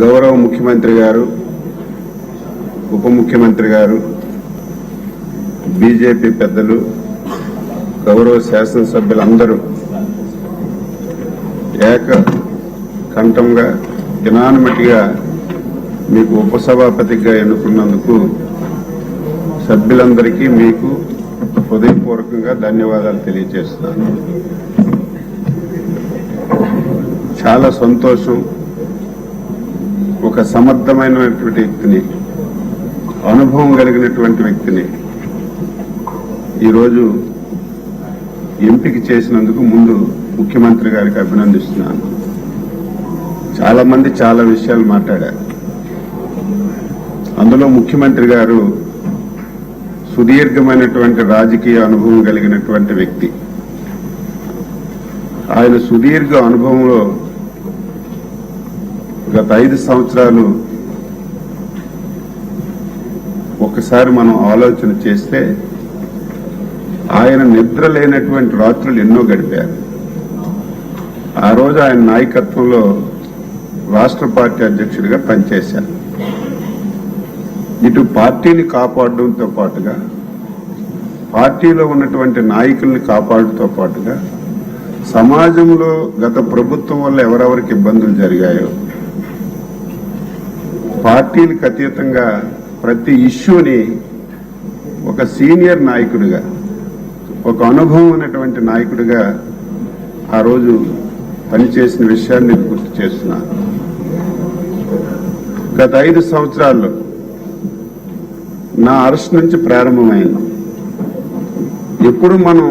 గౌరవ ముఖ్యమంత్రి గారు ఉప ముఖ్యమంత్రి గారు బీజేపీ పెద్దలు గౌరవ శాసనసభ్యులందరూ ఏక కంఠంగా యునానిమటిగా మీకు ఉపసభాపతిగా ఎన్నుకున్నందుకు సభ్యులందరికీ మీకు హృదయపూర్వకంగా ధన్యవాదాలు తెలియజేస్తున్నాను. చాలా సంతోషం. ఒక సమర్థమైనటువంటి వ్యక్తిని అనుభవం కలిగినటువంటి వ్యక్తిని ఈరోజు ఎంపిక చేసినందుకు ముందు ముఖ్యమంత్రి గారికి అభినందిస్తున్నాను. చాలా మంది చాలా విషయాలు మాట్లాడారు. అందులో ముఖ్యమంత్రి గారు సుదీర్ఘమైనటువంటి రాజకీయ అనుభవం కలిగినటువంటి వ్యక్తి. ఆయన సుదీర్ఘ అనుభవంలో గత ఐదు సంవత్సరాలు ఒకసారి మనం ఆలోచన చేస్తే ఆయన నిద్ర లేనటువంటి రాత్రులు ఎన్నో గడిపారు. ఆ రోజు ఆయన నాయకత్వంలో రాష్ట్ర పార్టీ అధ్యక్షుడిగా పనిచేశారు. ఇటు పార్టీని కాపాడడంతో పాటుగా పార్టీలో ఉన్నటువంటి నాయకుల్ని కాపాడటంతో పాటుగా సమాజంలో గత ప్రభుత్వం వల్ల ఎవరెవరికి ఇబ్బందులు జరిగాయో పార్టీలకు అతీతంగా ప్రతి ఇష్యూని ఒక సీనియర్ నాయకుడిగా ఒక అనుభవం ఉన్నటువంటి నాయకుడిగా ఆ రోజు పనిచేసిన విషయాన్ని నేను గుర్తు చేస్తున్నాను. గత ఐదు సంవత్సరాల్లో నా అరెస్ట్ నుంచి ప్రారంభమైంది. ఎప్పుడు మనం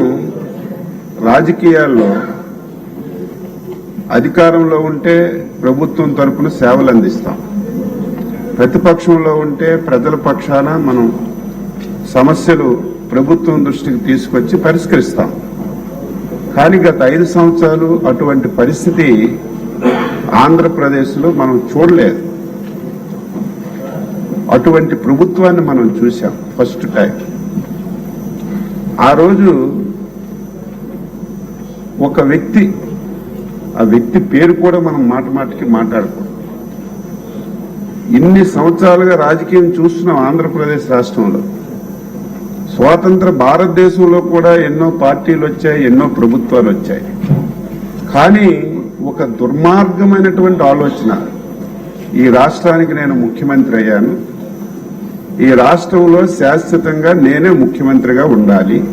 రాజకీయాల్లో అధికారంలో ఉంటే ప్రభుత్వం తరపున సేవలు అందిస్తాం. ప్రతిపక్షంలో ఉంటే ప్రజల పక్షాన మనం సమస్యలు ప్రభుత్వం దృష్టికి తీసుకొచ్చి పరిష్కరిస్తాం. కానీ గత ఐదు సంవత్సరాలు అటువంటి పరిస్థితి ఆంధ్రప్రదేశ్లో మనం చూడలేదు. అటువంటి ప్రభుత్వాన్ని మనం చూసాం ఫస్ట్ టైం. ఆ రోజు ఒక వ్యక్తి ఆ వ్యక్తి పేరు కూడా మనం మాట మాటకి మాట్లాడుకుంటాం ఇన్ని సంవత్సరాలుగా రాజకీయం చూస్తున్నాం ఆంధ్రప్రదేశ్ రాష్ట్రంలో. స్వాతంత్ర భారతదేశంలో కూడా ఎన్నో పార్టీలు వచ్చాయి ఎన్నో ప్రభుత్వాలు వచ్చాయి. కానీ ఒక దుర్మార్గమైనటువంటి ఆలోచన. ఈ రాష్ట్రానికి నేను ముఖ్యమంత్రి అయ్యాను. ఈ రాష్ట్రంలో శాశ్వతంగా నేనే ముఖ్యమంత్రిగా ఉండాలి.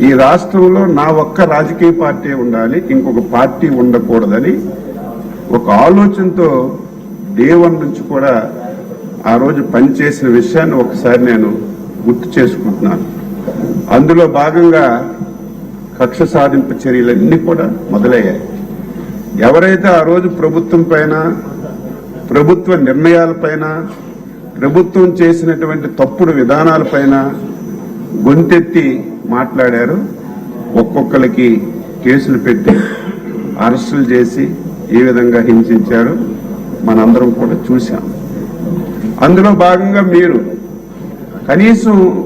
ఈ రాష్ట్రంలో నా ఒక్క రాజకీయ పార్టీ ఉండాలి. ఇంకొక పార్టీ ఉండకూడదని ఒక ఆలోచనతో దేవన్ నుంచి కూడా ఆ రోజు పనిచేసిన విషయాన్ని ఒకసారి నేను గుర్తు చేసుకుంటున్నాను. అందులో భాగంగా కక్ష సాధింపు చర్యలన్నీ కూడా మొదలయ్యాయి. ఎవరైతే ఆ రోజు ప్రభుత్వం పైన ప్రభుత్వ నిర్ణయాలపైన ప్రభుత్వం చేసినటువంటి తప్పుడు విధానాలపైన గొంతెత్తి మాట్లాడారు ఒక్కొక్కరికి కేసులు పెట్టి అరెస్టులు చేసి ఏ విధంగా హింసించారు మనందరం కూడా చూశాం. అందులో భాగంగా మీరు కనీసం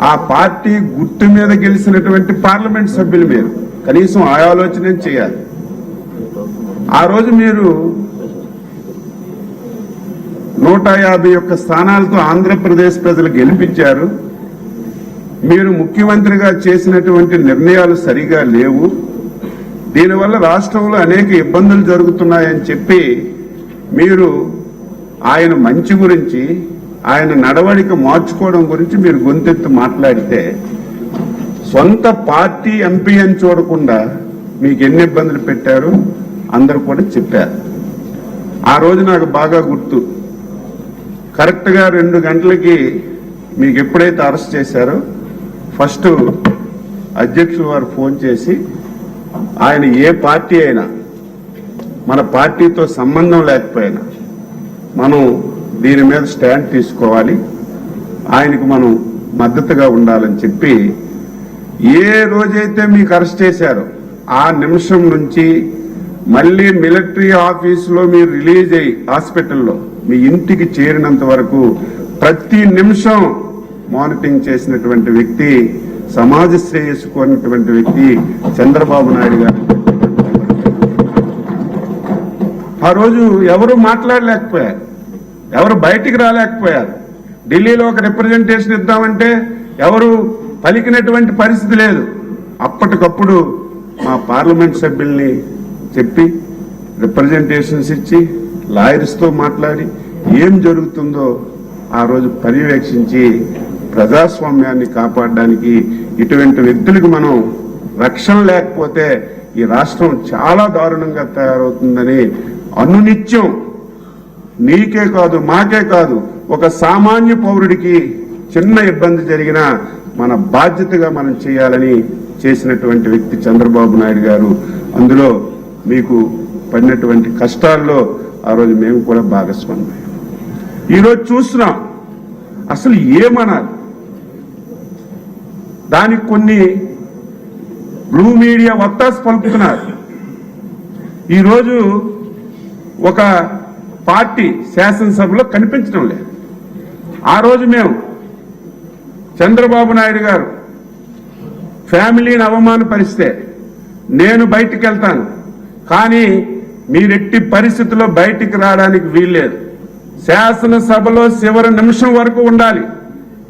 ఆ పార్టీ గుర్తు మీద గెలిచినటువంటి పార్లమెంట్ సభ్యులు మీరు. కనీసం ఆ ఆలోచన చేయాలి. ఆ రోజు మీరు నూట యాభై ఒక్క స్థానాలతో ఆంధ్రప్రదేశ్ ప్రజలు గెలిపించారు. మీరు ముఖ్యమంత్రిగా చేసినటువంటి నిర్ణయాలు సరిగా లేవు. దీనివల్ల రాష్ట్రంలో అనేక ఇబ్బందులు జరుగుతున్నాయని చెప్పి మీరు ఆయన మంచి గురించి ఆయన నడవడిక మార్చుకోవడం గురించి మీరు గొంతెత్తు మాట్లాడితే సొంత పార్టీ ఎంపీ అని చూడకుండా మీకు ఎన్ని ఇబ్బందులు పెట్టారు? అందరూ కూడా చెప్పారు. ఆ రోజు నాకు బాగా గుర్తు. కరెక్ట్గా రెండు గంటలకి మీకు ఎప్పుడైతే అరెస్ట్ చేశారో ఫస్ట్ అధ్యక్షులు వారు ఫోన్ చేసి ఆయన ఏ పార్టీ అయినా మన పార్టీతో సంబంధం లేకపోయినా మనం దీని మీద స్టాండ్ తీసుకోవాలి. ఆయనకు మనం మద్దతుగా ఉండాలని చెప్పి ఏ రోజైతే మీకు అరెస్ట్ చేశారో ఆ నిమిషం నుంచి మళ్ళీ మిలిటరీ ఆఫీసులో మీరు రిలీజ్ అయ్యి హాస్పిటల్లో మీ ఇంటికి చేరినంత వరకు ప్రతి నిమిషం మానిటరింగ్ చేసినటువంటి వ్యక్తి సమాజ శ్రేయస్సు కోరినటువంటి వ్యక్తి చంద్రబాబు నాయుడు గారు ఆ రోజు ఎవరు మాట్లాడలేకపోయారు. ఎవరు బయటికి రాలేకపోయారు. ఢిల్లీలో ఒక రిప్రజెంటేషన్ ఇద్దామంటే ఎవరు పలికినటువంటి పరిస్థితి లేదు. అప్పటికప్పుడు మా పార్లమెంట్ సభ్యుల్ని చెప్పి రిప్రజెంటేషన్స్ ఇచ్చి లాయర్స్తో మాట్లాడి ఏం జరుగుతుందో ఆ రోజు పర్యవేక్షించి ప్రజాస్వామ్యాన్ని కాపాడడానికి ఇటువంటి వ్యక్తులకు మనం రక్షణ లేకపోతే ఈ రాష్ట్రం చాలా దారుణంగా తయారవుతుందని అనునిత్యం. నీకే కాదు మాకే కాదు. ఒక సామాన్య పౌరుడికి చిన్న ఇబ్బంది జరిగినా మన బాధ్యతగా మనం చేయాలని చేసినటువంటి వ్యక్తి చంద్రబాబు నాయుడు గారు. అందులో మీకు పడినటువంటి కష్టాల్లో ఆ రోజు మేము కూడా భాగస్వామి ఈరోజు చూస్తున్నాం అసలు ఏమనాలి? దానికి కొన్ని బ్లూ మీడియా వత్తాసు పలుకుతున్నారు. ఈరోజు ఒక పార్టీ శాసనసభలో కనిపించడం లేదు. ఆ రోజు మేము చంద్రబాబు నాయుడు గారు ఫ్యామిలీని అవమానపరిస్తే నేను బయటికి వెళ్తాను. కానీ మీరెట్టి పరిస్థితుల్లో బయటికి రావడానికి వీల్లేదు. శాసనసభలో చివరి నిమిషం వరకు ఉండాలి.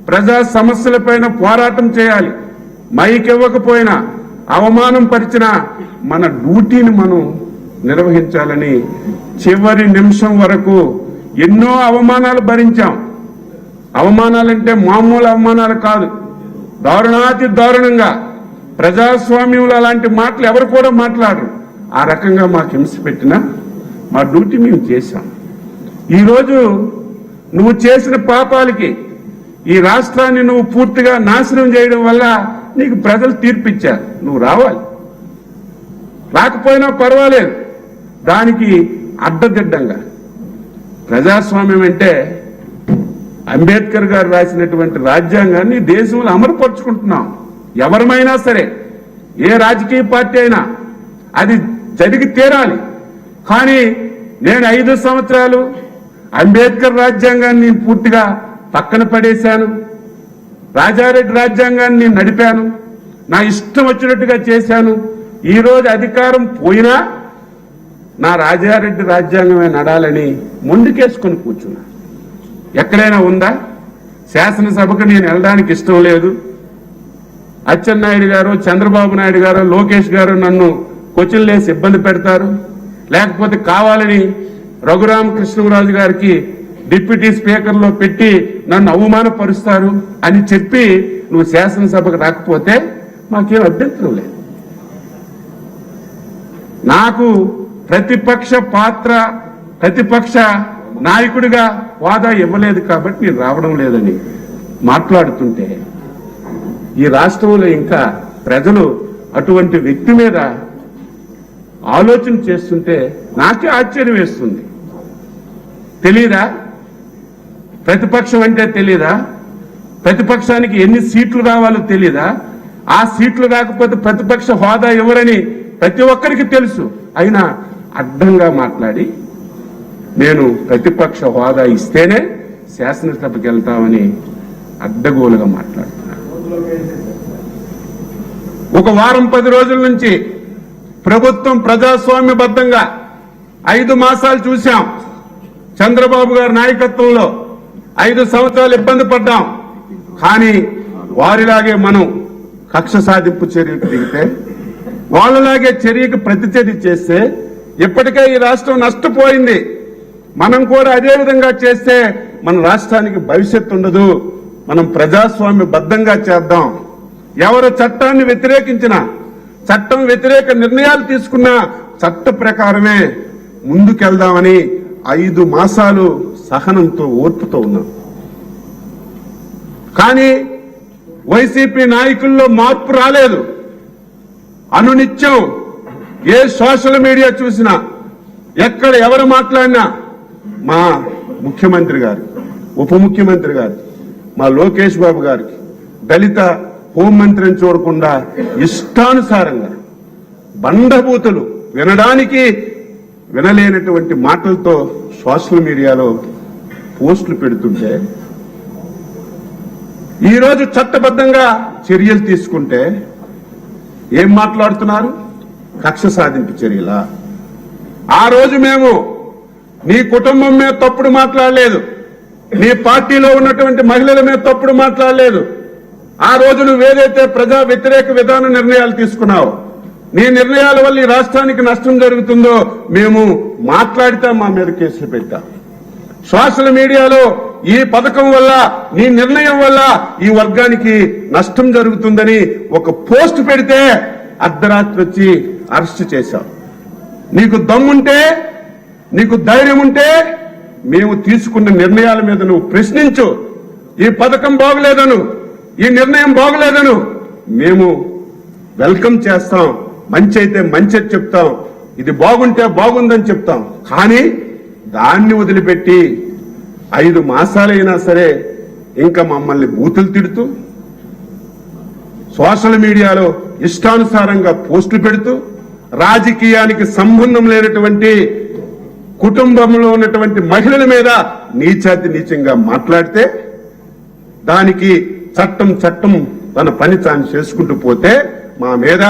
ప్రజా సమస్యలపైన పోరాటం చేయాలి. మైక్ ఇవ్వకపోయినా అవమానం పరిచినా మన డ్యూటీని మనం నిర్వహించాలని చివరి నిమిషం వరకు ఎన్నో అవమానాలు భరించాం. అవమానాలంటే మామూలు అవమానాలు కాదు. దారుణాతి దారుణంగా ప్రజాస్వామ్యంలో అలాంటి మాటలు ఎవరు కూడా మాట్లాడరు. ఆ రకంగా మాకు హింస పెట్టినా మా డ్యూటీ మేము చేశాం. ఈరోజు నువ్వు చేసిన పాపాలకి ఈ రాష్ట్రాన్ని నువ్వు పూర్తిగా నాశనం చేయడం వల్ల నీకు ప్రజలు తీర్పిచ్చారు. నువ్వు రావాలి. రాకపోయినా పర్వాలేదు. దానికి అడ్డదిడ్డంగా. ప్రజాస్వామ్యం అంటే అంబేద్కర్ గారు రాసినటువంటి రాజ్యాంగాన్ని దేశంలో అమలుపరుచుకుంటున్నాం. ఎవరమైనా సరే ఏ రాజకీయ పార్టీ అయినా అది జరిగి తీరాలి. కానీ నేను ఐదు సంవత్సరాలు అంబేద్కర్ రాజ్యాంగాన్ని పూర్తిగా పక్కన పడేశాను. రాజారెడ్డి రాజ్యాంగాన్ని నేను నడిపాను. నా ఇష్టం వచ్చినట్టుగా చేశాను. ఈ రోజు అధికారం పోయినా నా రాజారెడ్డి రాజ్యాంగమే నడాలని ముందుకేసుకొని కూర్చున్నా. ఎక్కడైనా ఉందా? శాసనసభకు నేను వెళ్ళడానికి ఇష్టం లేదు. అచ్చెన్నాయుడు గారు చంద్రబాబు నాయుడు గారు లోకేష్ గారు నన్ను కొచ్చిల్లేసి ఇబ్బంది పెడతారు. లేకపోతే కావాలని రఘురామకృష్ణరాజు గారికి డిప్యూటీ స్పీకర్లో పెట్టి నన్ను అవమానపరుస్తారు అని చెప్పి నువ్వు శాసనసభకు రాకపోతే మాకేం అభ్యంతరం లేదు. నాకు ప్రతిపక్ష పాత్ర ప్రతిపక్ష నాయకుడిగా వాదా ఇవ్వలేదు కాబట్టి నేను రావడం లేదని మాట్లాడుతుంటే ఈ రాష్ట్రంలో ఇంకా ప్రజలు అటువంటి వ్యక్తి మీద ఆలోచన చేస్తుంటే నాకే ఆశ్చర్యం వేస్తుంది. తెలీదా? ప్రతిపక్షం అంటే తెలీదా? ప్రతిపక్షానికి ఎన్ని సీట్లు రావాలో తెలీదా? ఆ సీట్లు రాకపోతే ప్రతిపక్ష హోదా ఎవరని ప్రతి ఒక్కరికి తెలుసు. అయినా అడ్డంగా మాట్లాడి నేను ప్రతిపక్ష హోదా ఇస్తేనే శాసనసభకి వెళ్తామని అడ్డగోలుగా మాట్లాడుతున్నాను ఒక వారం పది రోజుల నుంచి ప్రభుత్వం ప్రజాస్వామ్యబద్ధంగా ఐదు మాసాలు చూశాం. చంద్రబాబు గారి నాయకత్వంలో ఐదు సంవత్సరాలు ఇబ్బంది పడ్డాం. కానీ వారిలాగే మనం కక్ష సాధింపు చర్యకు దిగితే వాళ్ళలాగే చర్యకు ప్రతిచర్య చేస్తే ఇప్పటికే ఈ రాష్ట్రం నష్టపోయింది. మనం కూడా అదే విధంగా చేస్తే మన రాష్ట్రానికి భవిష్యత్తు ఉండదు. మనం ప్రజాస్వామ్య బద్ధంగా చేద్దాం. ఎవరు చట్టాన్ని వ్యతిరేకించిన చట్టం వ్యతిరేక నిర్ణయాలు తీసుకున్న చట్ట ప్రకారమే ముందుకెళ్దామని ఐదు మాసాలు సహనంతో ఓర్పుతో ఉన్నాం. కానీ వైసీపీ నాయకుల్లో మార్పు రాలేదు. అనునిత్యం ఏ సోషల్ మీడియా చూసినా ఎక్కడ ఎవరు మాట్లాడినా మా ముఖ్యమంత్రి గారు ఉప ముఖ్యమంత్రి గారు మా లోకేష్ బాబు గారికి దళిత హోంమంత్రిని చూడకుండా ఇష్టానుసారంగా బండభూతులు వినడానికి వినలేనటువంటి మాటలతో సోషల్ మీడియాలో పోస్టులు పెడుతుంటే ఈరోజు చట్టబద్ధంగా చర్యలు తీసుకుంటే ఏం మాట్లాడుతున్నారు? కక్ష సాధింపు చర్యల? ఆ రోజు మేము నీ కుటుంబం మీద తప్పుడు మాట్లాడలేదు. నీ పార్టీలో ఉన్నటువంటి మహిళల మీద తప్పుడు మాట్లాడలేదు. ఆ రోజు నువ్వు ఏదైతే ప్రజా వ్యతిరేక విధాన నిర్ణయాలు తీసుకున్నావు నీ నిర్ణయాల వల్ల ఈ రాష్ట్రానికి నష్టం జరుగుతుందో మేము మాట్లాడితే మా మీద కేసులు పెట్టాం. సోషల్ మీడియాలో ఈ పథకం వల్ల నీ నిర్ణయం వల్ల ఈ వర్గానికి నష్టం జరుగుతుందని ఒక పోస్ట్ పెడితే అర్ధరాత్రి వచ్చి అరెస్ట్ చేశాం. నీకు దమ్ముంటే నీకు ధైర్యం ఉంటే మేము తీసుకున్న నిర్ణయాల మీద నువ్వు ప్రశ్నించు. ఈ పథకం బాగులేదను ఈ నిర్ణయం బాగులేదను. మేము వెల్కమ్ చేస్తాం మంచి అయితే మంచి చెప్తాం. ఇది బాగుంటే బాగుందని చెప్తాం. కానీ దాన్ని వదిలిపెట్టి ఐదు మాసాలైనా సరే ఇంకా మమ్మల్ని బూతులు తిడుతూ సోషల్ మీడియాలో ఇష్టానుసారంగా పోస్టులు పెడుతూ రాజకీయానికి సంబంధం లేనటువంటి కుటుంబంలో ఉన్నటువంటి మహిళల మీద నీచాతి నీచంగా మాట్లాడితే దానికి చట్టం చట్టం తన పని తాను చేసుకుంటూ పోతే మా మీద